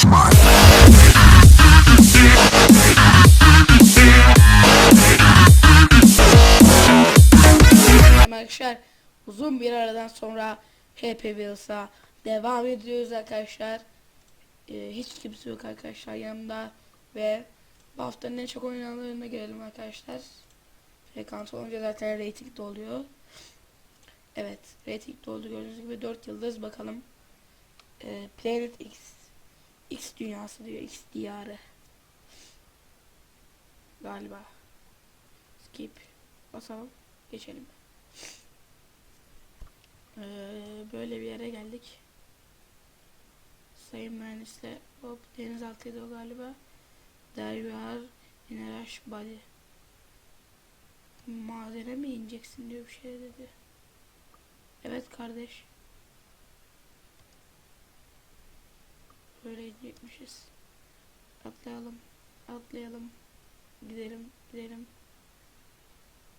Osman. Arkadaşlar uzun bir aradan sonra Happy Wheels'a devam ediyoruz arkadaşlar. Ee, hiç kimse yok arkadaşlar yanımda ve bu haftanın en çok oynananlarına gelelim arkadaşlar. Frekans olunca zaten rating de oluyor. Evet rating de oldu gördüğünüz gibi 4 yıldız bakalım. Ee, Planet X X dünyası diyor X diyarı. Galiba. Skip. Basalım. Geçelim. Ee, böyle bir yere geldik. Sayın mühendisle hop denizaltıydı o galiba. A rush body. Madene mi ineceksin diyor bir şey dedi. Evet kardeş. Böyle inecekmişiz. Atlayalım. Atlayalım. Gidelim. Gidelim.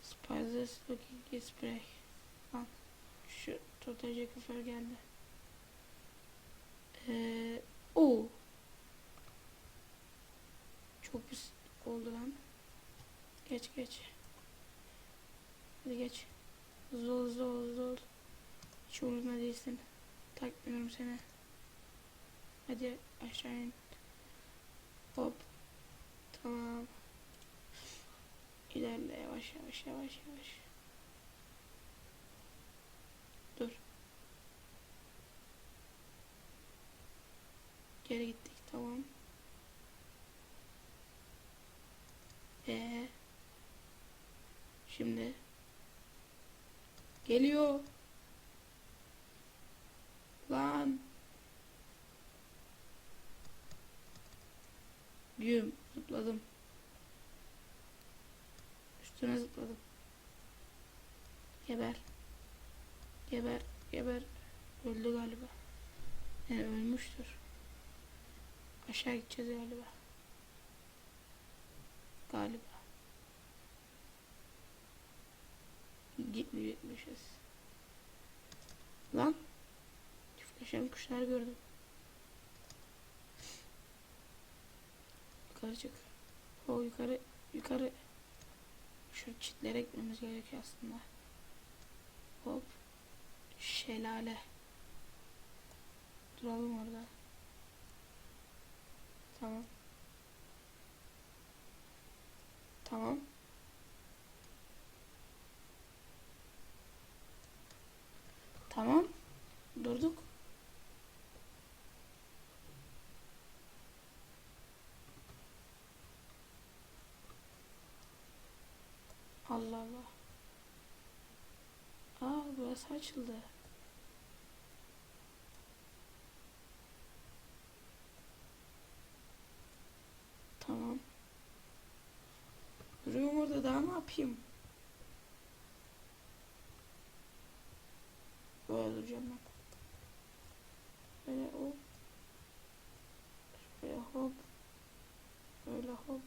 Spiders looking spray. Lan şu totalce küfür geldi. Ee, o çok pis oldu lan. Geç geç. Hadi geç. Zol zol zol. Hiç umurumda değilsin. Takmıyorum seni. Hadi aşağı in. Hop. Tamam. İlerle yavaş yavaş yavaş yavaş. Dur. Geri gittik tamam. Ee, şimdi geliyor. Lan. Güm zıpladım. Üstüne zıpladım. Geber. Geber. Geber. Öldü galiba. Yani ölmüştür. Aşağı gideceğiz galiba. Galiba. Gitmeyecekmişiz. Lan. Çiftleşen kuşlar gördüm. Yukarı çık. O yukarı yukarı. Şu çitlere gitmemiz gerekiyor aslında. Hop. Şelale. Duralım orada. Tamam. Tamam. Tamam. Durduk. Burası açıldı. Tamam. Duruyorum orada daha ne yapayım? Böyle duracağım ben. Böyle hop. Şöyle hop. Böyle hop.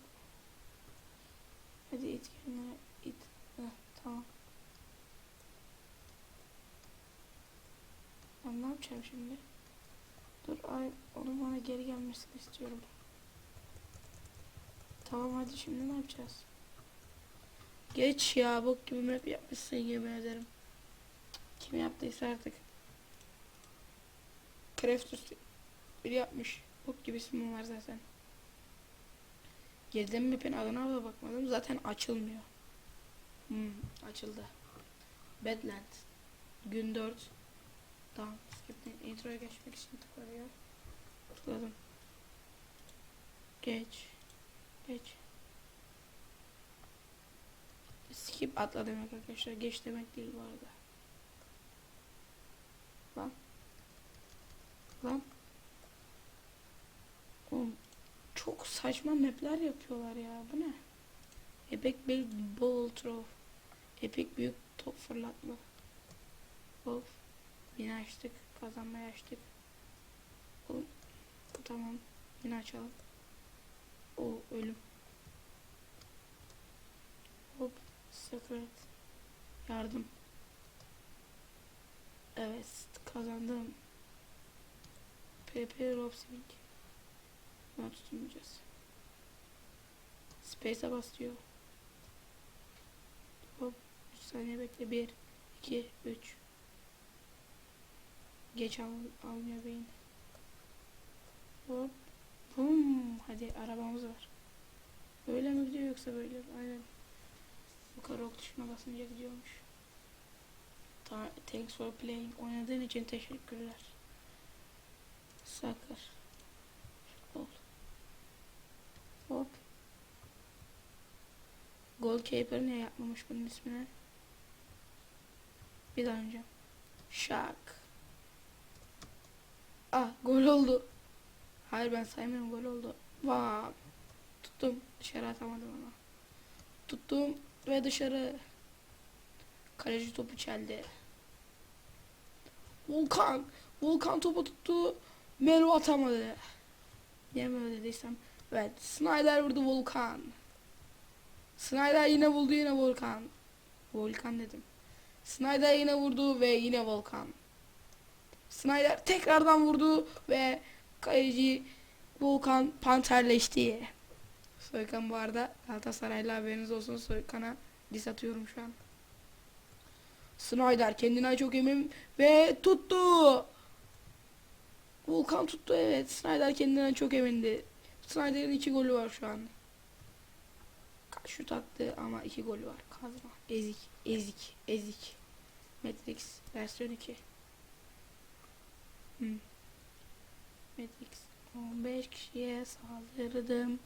Hadi it kendine it. Heh, tamam. Ben ne yapacağım şimdi? Dur ay onun bana geri gelmesini istiyorum. Tamam hadi şimdi ne yapacağız? Geç ya bok gibi map yapmışsın yemin ederim. Kim yaptıysa artık. Craftus biri yapmış. Bok gibi ismim var zaten. Girdim map'in adına da bakmadım. Zaten açılmıyor. Hmm, açıldı. Badland. Gün 4. Tamam. Skip'ten introya geçmek için tıklanıyor. Tıkladım. Geç. Geç. Skip atla demek arkadaşlar. Geç demek değil bu arada. Lan. Lan. Oğlum çok saçma mapler yapıyorlar ya. Bu ne? Epic Big Ball Throw. Epic büyük top fırlatma. Of. Yine açtık. Kazanmayı açtık. Oğlum. Tamam. Yine açalım. O ölüm. Hop. Secret. Yardım. Evet. Kazandım. PP Robsing. Buna tutunmayacağız. Space'e bas diyor. Hop. 3 saniye bekle. 1, 2, 3. Geç al, almıyor beyin. Hop. Bum. Hadi arabamız var. Böyle mi gidiyor yoksa böyle? Aynen. Yukarı ok tuşuna basınca gidiyormuş. Ta thanks for playing. Oynadığın için teşekkürler. Sakır. Ol. Hop. Goalkeeper niye yapmamış bunun ismini? Bir daha önce. Şak. Ah gol oldu. Hayır ben saymıyorum gol oldu. Vaa. Tuttum. Dışarı atamadım ama. Tuttum ve dışarı. Kaleci topu çeldi. Volkan. Volkan topu tuttu. Melo atamadı. Öyle dediysem. Evet. Snyder vurdu Volkan. Snyder yine vurdu yine Volkan. Volkan dedim. Snyder yine vurdu ve yine Volkan. Snyder tekrardan vurdu ve kaleci Volkan panterleşti. Soykan bu arada Galatasaraylı haberiniz olsun Soykan'a dis atıyorum şu an. Snyder kendine çok emin ve tuttu. Volkan tuttu evet. Snyder kendinden çok emindi. Snyder'in iki golü var şu an. Şut attı ama iki golü var. Kazma. Ezik. Ezik. Ezik. Matrix versiyon 2. Hmm. Matrix 15 kişiye saldırdım.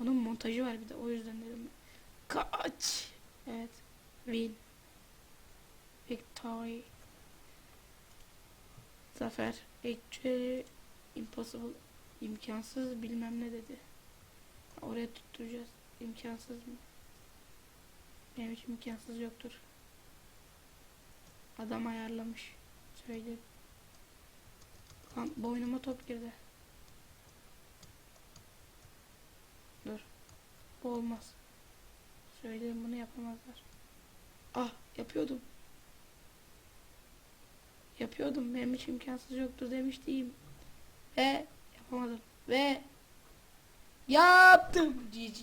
Onun montajı var bir de o yüzden dedim. Kaç. Evet. Win. Victory. Zafer. Actually impossible. imkansız bilmem ne dedi. Oraya tutturacağız. İmkansız mı? Benim için imkansız yoktur. Adam ayarlamış. Söyleyeyim. Lan boynuma top girdi. Dur. Bu olmaz. Söyleyeyim bunu yapamazlar. Ah yapıyordum. Yapıyordum. Benim için imkansız yoktur demiştim. Ve yapamadım. Ve yaptım. GG.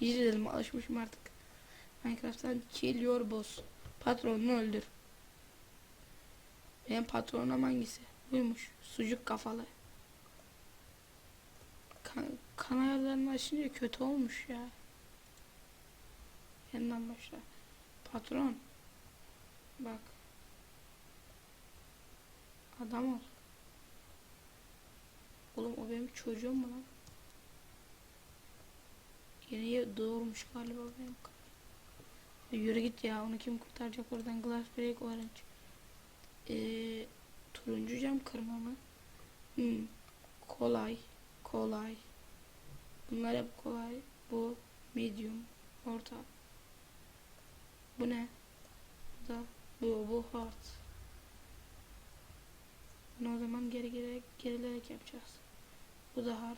GG dedim alışmışım artık. Minecraft'tan kill your boss. Patronunu öldür. Benim patronum hangisi? Buymuş. Sucuk kafalı. Kan, kan ayarlarını açınca kötü olmuş ya. Yeniden başla. Patron. Bak. Adam ol. Oğlum o benim çocuğum mu lan? Yeni doğurmuş galiba benim. Yürü git ya onu kim kurtaracak oradan glass break orange. Ee, turuncu cam kırma mı? Hmm. Kolay. Kolay. Bunlar hep kolay. Bu medium. Orta. Bu ne? Bu da bu, bu hard. Bunu o zaman geri geri gerilerek yapacağız. Bu da hard.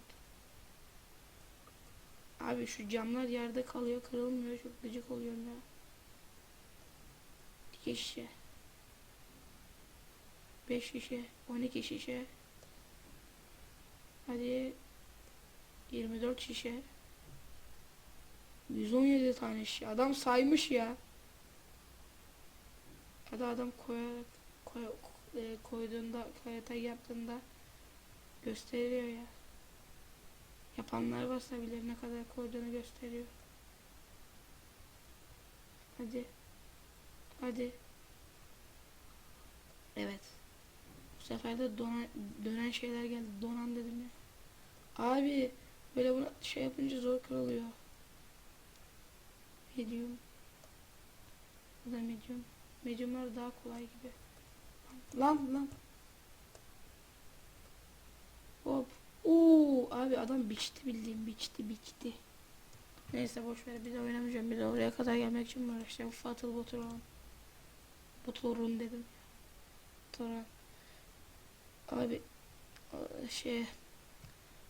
Abi şu camlar yerde kalıyor kırılmıyor çok gıcık oluyorum ya. İki şişe. 5 şişe. 12 şişe. Hadi 24 şişe. 117 tane şişe. Adam saymış ya. Ya da adam koyarak koy, e, koyduğunda kayata yaptığında gösteriyor ya. Yapanlar varsa bilir ne kadar koyduğunu gösteriyor. Hadi. Hadi. Evet. Bu sefer de donan, dönen şeyler geldi. Donan dedim ya. Abi böyle bunu şey yapınca zor kırılıyor. Medium. Bu da medium. Mediumlar daha kolay gibi. Lan lan. Hop. Oo abi adam biçti bildiğim biçti biçti. Neyse boş ver bir de oynamayacağım. Bir de oraya kadar gelmek için mi uğraşacağım? Fatal Botron. Botron dedim. Toran. Abi şey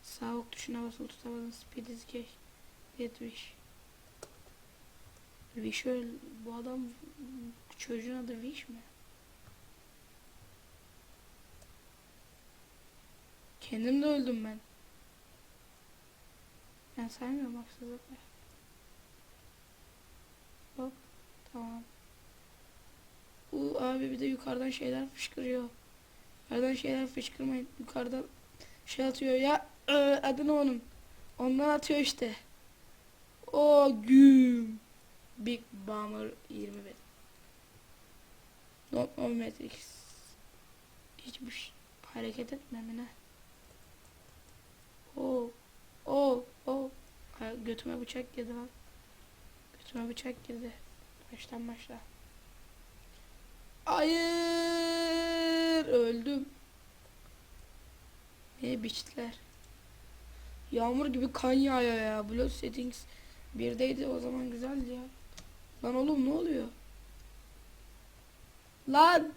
sağ ok tuşuna basılı tutamadım. Speed is gay. Dead Wish. Öl bu adam çocuğun adı Wish mi? Kendim de öldüm ben. Ben saymıyorum haksızlıkla. Hop. Tamam. Bu abi bir de yukarıdan şeyler fışkırıyor. Yukarıdan şeyler fışkırmayın. Yukarıdan şey atıyor ya. e, adı ne onun? Ondan atıyor işte. O güm. Big Bomber 21. Not no Matrix. Hiçbir şey hareket etme Mine. Oo. Oo. Oo. Ha, Götüme bıçak girdi lan. Götüme bıçak girdi. Baştan başla. Hayır. Öldüm. Beni biçtiler. Yağmur gibi kan yağıyor ya. Blood settings birdeydi o zaman güzeldi ya. Lan oğlum ne oluyor? Lan.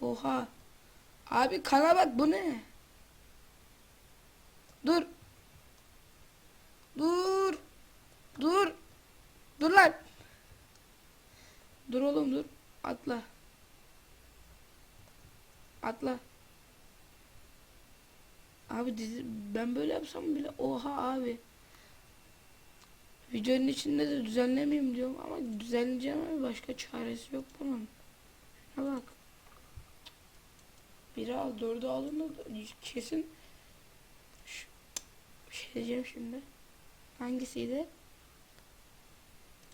Oha. Abi kana bak bu ne? Dur. Dur. Dur. Dur lan. Dur oğlum dur. Atla. Atla. Abi dizi, ben böyle yapsam bile oha abi. Videonun içinde de düzenlemeyeyim diyorum ama düzenleyeceğim abi başka çaresi yok bunun. Şuna bak. Biri al, dördü alın da kesin Şu- bir şey diyeceğim şimdi. Hangisiydi?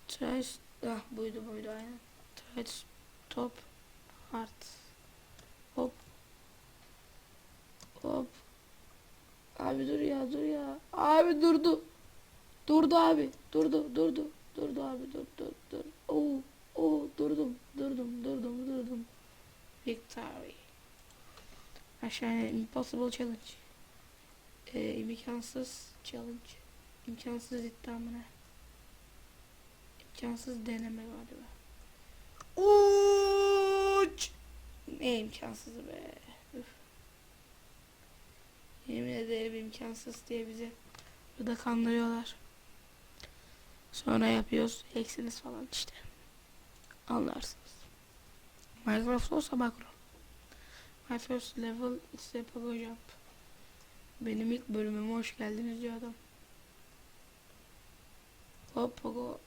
Try ah buydu buydu aynen. Try top heart. Hop. Hop. Abi dur ya dur ya. Abi durdu. Durdu abi. Durdu durdu. Durdu abi dur dur dur. Oo. Oo durdum. Durdum durdum durdum. Victory. Aşağıya impossible challenge. Ee, imkansız challenge. İmkansız iddiamına. İmkansız deneme galiba. Uç. Ne imkansız be. Üf. Yemin ederim imkansız diye bizi burada kandırıyorlar. Sonra yapıyoruz. Eksiniz falan işte. Anlarsınız. Minecraft olsa makro. My first level is a pogo jump. Benim ilk bölümüme hoş geldiniz diyor adam. Hop pogo.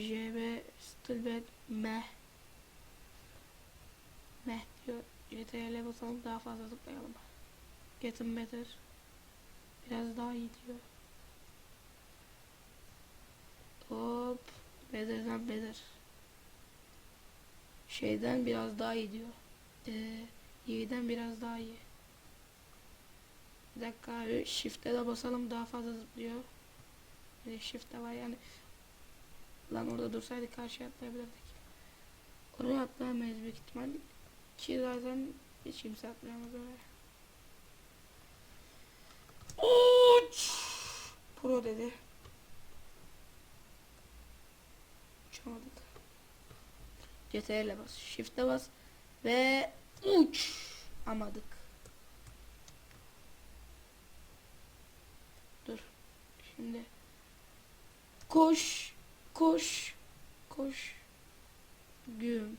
JB still bad meh. Meh diyor. CTRL'e basalım daha fazla zıplayalım. Getting better. Biraz daha iyi diyor. Hop. Better'dan better. Şeyden biraz daha iyi diyor. Ee, iyiden biraz daha iyi. Bir dakika abi. Shift'e de basalım daha fazla zıplıyor. Bir de shift de var yani. Lan orada dursaydık karşıya atlayabilirdik. Oraya atlayamayız büyük ihtimal. Ki zaten hiç kimse atlayamaz oraya. Uç! Pro dedi. Uçamadık. CTRL'e bas. Shift'e bas. Ve uç. Amadık. Dur. Şimdi. Koş. Koş. Koş. Güm.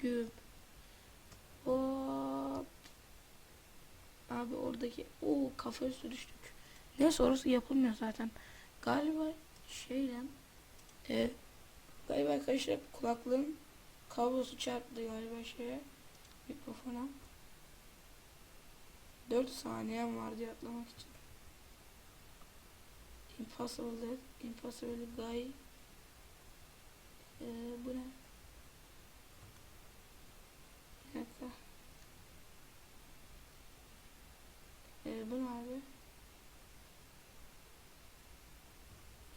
Güm. Hop. Abi oradaki o kafa üstü düştük. Neyse orası yapılmıyor zaten. Galiba şeyle e, galiba arkadaşlar kulaklığın kablosu çarptı galiba şeye mikrofona. 4 saniyem var diye atlamak için. Impossible Dead, Impossible Guy. Ee, bu ne? Bir dakika. Ee, bu ne abi?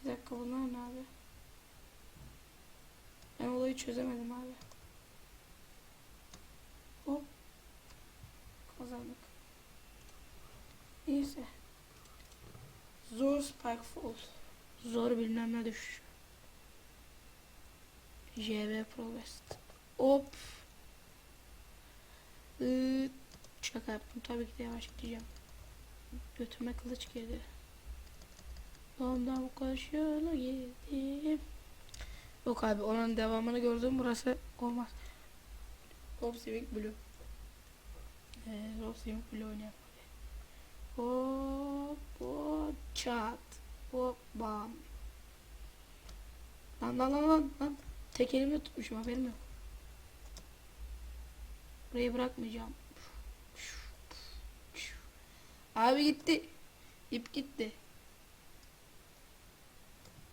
Bir dakika bunlar ne abi? Ben olayı çözemedim abi. Hop. Kazandık. Neyse. Zor Spike Fall. Zor bilmem ne düşüş. JV Pro West. Hop. Ee, şaka yaptım. Tabii ki de yavaş gideceğim. Götüme kılıç girdi. Ondan koşuyor yedim. Yok abi onun devamını gördüm burası olmaz. Rob Civic Blue. Ee, Rob Civic Blue oynayalım. Hop hop çat. Hop bam. Lan lan lan lan lan. Tek elimle tutmuşum haberim yok. Burayı bırakmayacağım. Abi gitti. İp gitti.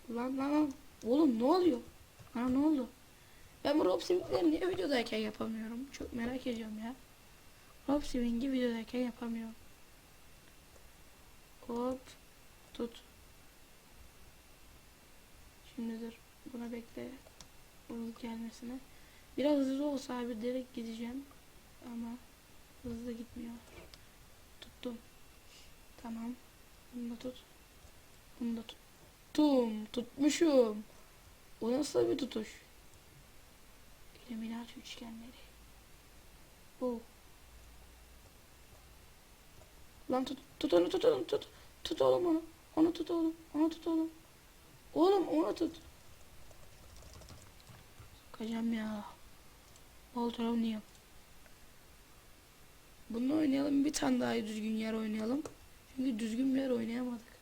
Lan lan lan. Oğlum ne oluyor? Ha ne oldu? Ben bu Rob Swing'leri niye videodayken yapamıyorum? Çok merak ediyorum ya. Rob Swing'i videodayken yapamıyorum. Hop. Tut. Şimdi. Buna bekle. Bunun gelmesine. Biraz hızlı olsa abi direkt gideceğim. Ama hızlı gitmiyor. Tuttum. Tamam. Bunu da tut. Bunu da tuttum. Tutmuşum. O nasıl bir tutuş? Illuminati üçgenleri. Bu. Lan tut, tut onu tut onu tut. Tut oğlum onu. Onu tut oğlum. Onu tut oğlum. Oğlum onu tut. Kocam ya. Walter oynayalım. Bunu oynayalım. Bir tane daha düzgün yer oynayalım. Çünkü düzgün bir yer oynayamadık.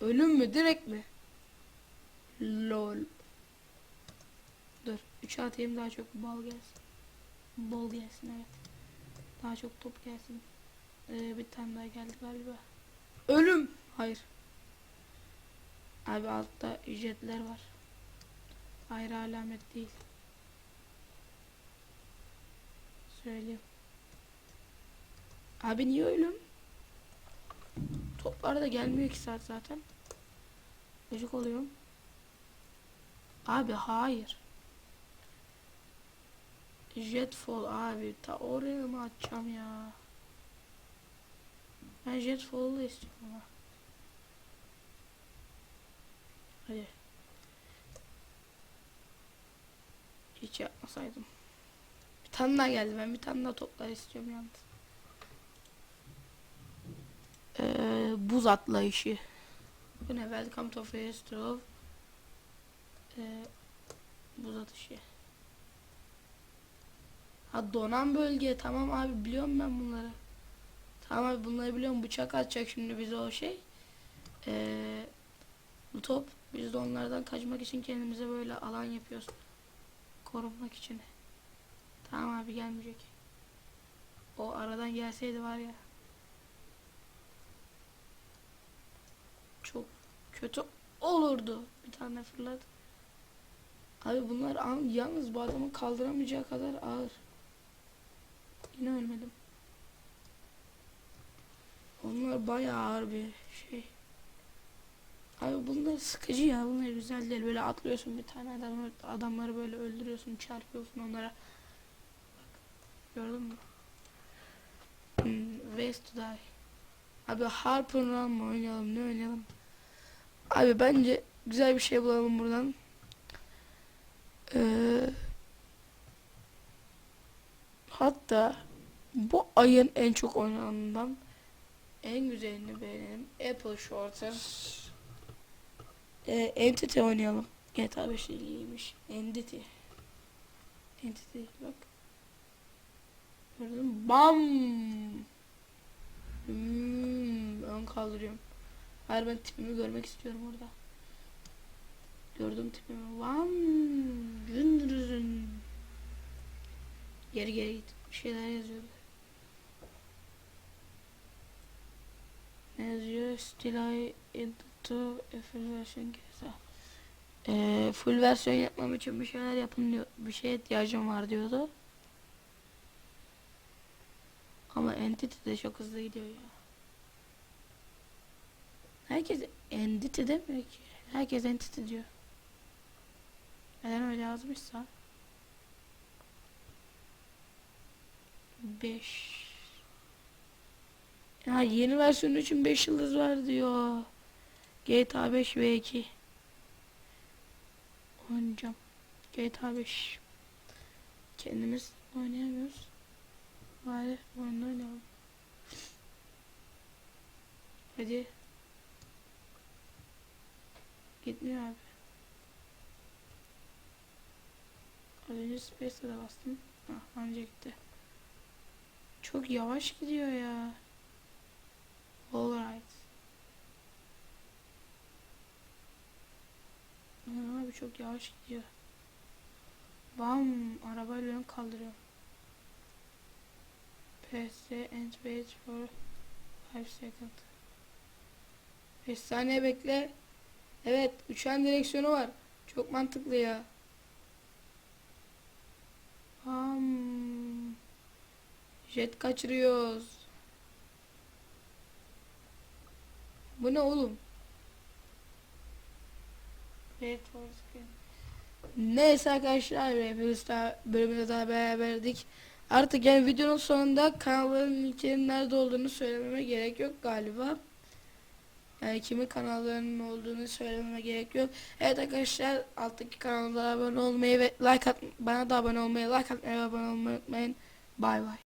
Ölüm mü? Direkt mi? Lol. Dur. 3 atayım daha çok bal gelsin. Bol gelsin evet. Daha çok top gelsin. Ee, bir tane daha geldi galiba. Ölüm. Hayır. Abi altta jetler var. Ayrı alamet değil. Söyleyeyim. Abi niye ölüm? Toplar da gelmiyor ki saat zaten. Gıcık oluyorum. Abi hayır. Jetfall abi ta oraya mı atacağım ya? Ben Jetfall'ı istiyorum ama. Hadi. Hiç yapmasaydım. Bir tane daha geldi. Ben bir tane daha toplar istiyorum yalnız. Ee, buz atlayışı. Bu ne? Welcome to Festival. Ee, buz atışı. Ha donan bölge. Tamam abi biliyorum ben bunları. Tamam abi bunları biliyorum. Bıçak atacak şimdi bize o şey. Ee, bu top. Biz de onlardan kaçmak için kendimize böyle alan yapıyoruz. Korunmak için. Tamam abi gelmeyecek. O aradan gelseydi var ya. Çok kötü olurdu. Bir tane fırlat. Abi bunlar yalnız bu adamın kaldıramayacağı kadar ağır. Yine ölmedim. Onlar bayağı ağır bir şey. Abi bunlar sıkıcı ya. Bunlar güzel değil. Böyle atlıyorsun bir tane adamı, adamları böyle öldürüyorsun, çarpıyorsun onlara. Bak. Gördün mü? Hmm, ways to die. Abi Run mı oynayalım? Ne oynayalım? Abi bence güzel bir şey bulalım buradan. Ee, hatta bu ayın en çok oynananından en güzelini beğenelim. Apple Shorter. Ee, Entity oynayalım. GTA 5 ilgiliymiş. Entity. Entity bak. Gördün mü? Bam. Hmm, ön kaldırıyorum. Hayır ben tipimi görmek istiyorum orada. Gördüm tipimi. Vam. Gündüzün. Geri geri git. Bir şeyler yazıyordu. Ne yazıyor? Still into a full version. Ee, full versiyon yapmam için bir şeyler yapın diyor. Bir şeye ihtiyacım var diyordu. Ama Entity de çok hızlı gidiyor ya. Herkes Entity demiyor ki. Herkes Entity diyor. Neden öyle yazmışsa. 5 Ya yeni versiyon için 5 yıldız var diyor. GTA 5 ve 2 Oynayacağım. GTA 5 Kendimiz oynayamıyoruz. Bari oyunda oynayalım. Hadi. Gitmiyor abi. Az önce Space'e de bastım. Ah anca gitti. Çok yavaş gidiyor ya. Alright. Aman abi çok yavaş gidiyor. Bam arabayla ön kaldırıyor. PS and wait for 5 second. 5 saniye bekle. Evet uçan direksiyonu var. Çok mantıklı ya. Bam. Jet kaçırıyoruz. Bu ne oğlum? Screen. Neyse arkadaşlar hepimiz daha bölümde daha beraberdik. Artık yani videonun sonunda kanalların linklerinin nerede olduğunu söylememe gerek yok galiba. Yani kimin kanallarının olduğunu söylememe gerek yok. Evet arkadaşlar alttaki kanallara abone olmayı ve like at bana da abone olmayı, like atmayı ve abone olmayı unutmayın. Bay bay.